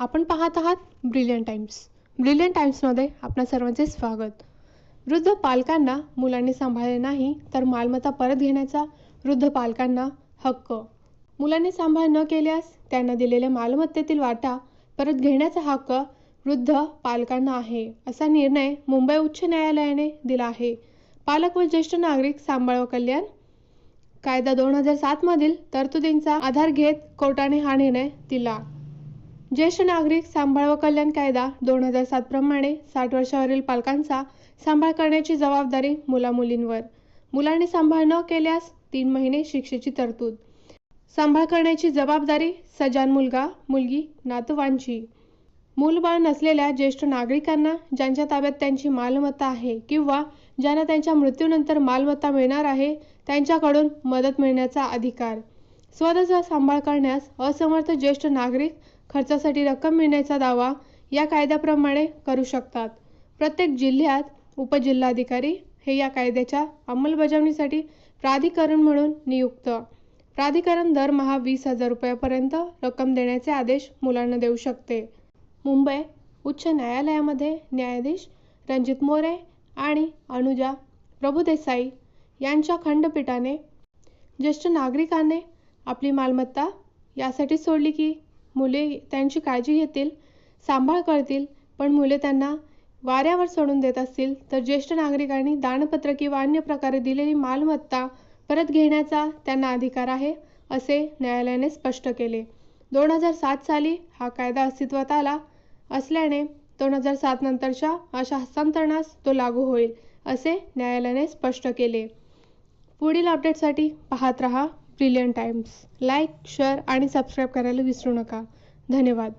आपण पाहत आहात ब्रिलियंट टाइम्स ब्रिलियंट टाइम्समध्ये आपणा सर्वांचे स्वागत. वृद्ध पालकांना मुलांनी सांभाळले नाही तर मालमत्ता परत घेण्याचा वृद्ध पालकांना हक्क. मुलांनी सांभाळ न केल्यास त्यांना दिलेल्या मालमत्तेतील वाटा परत घेण्याचा हक्क वृद्ध पालकांना आहे असा निर्णय मुंबई उच्च न्यायालयाने दिला आहे. पालक व ज्येष्ठ नागरिक सांभाळ व कल्याण. कायदा दोन हजार सातमधील तरतुदींचा आधार घेत कोर्टाने हा निर्णय दिला. ज्येष्ठ नागरिक सांभाळ व कल्याण कायदा दोन हजार सात प्रमाणे साठ वर्षावरील पालकांचा सांभाळ करण्याची जबाबदारी मुलामुलींवर. मुलांनी सांभाळ न केल्यास तीन महिने शिक्षेची तरतूद. सांभाळ करण्याची जबाबदारी सजान मुलगा मुलगी नातवांची. मूलबाळ नसलेल्या ज्येष्ठ नागरिकांना ज्यांच्या ताब्यात त्यांची मालमत्ता आहे किंवा ज्यांना त्यांच्या मृत्यूनंतर मालमत्ता मिळणार आहे त्यांच्याकडून मदत मिळण्याचा अधिकार. स्वतःचा सांभाळ करण्यास असमर्थ ज्येष्ठ नागरिक खर्चासाठी रक्कम मिळण्याचा दावा या कायद्याप्रमाणे करू शकतात. प्रत्येक जिल्ह्यात उपजिल्हाधिकारी हे या कायद्याच्या अंमलबजावणीसाठी प्राधिकरण म्हणून नियुक्त. प्राधिकरण दरमहा वीस हजार रुपयापर्यंत रक्कम देण्याचे आदेश मुलांना देऊ शकते. मुंबई उच्च न्यायालयामध्ये न्यायाधीश रणजित मोरे आणि अनुजा प्रभुदेसाई यांच्या खंडपीठाने ज्येष्ठ नागरिकांनी आपली मालमत्ता यासाठी सोडली की मुले त्यांची काळजी घेतील सांभाळ करतील पण मुले त्यांना वाऱ्यावर सोडून देत असतील तर ज्येष्ठ नागरिकांनी दानपत्र किंवा अन्य प्रकारे दिलेली मालमत्ता परत घेण्याचा त्यांना अधिकार आहे असे न्यायालयाने स्पष्ट केले. दोन हजार सात साली हा कायदा अस्तित्वात आला असल्याने दोन हजार सात नंतरच्या अशा हस्तांतरणास तो लागू होईल असे न्यायालयाने स्पष्ट केले. पुढील अपडेटसाठी पाहत रहा. Brilliant times. लाईक शेअर आणि सबस्क्राईब करायला विसरू नका. धन्यवाद.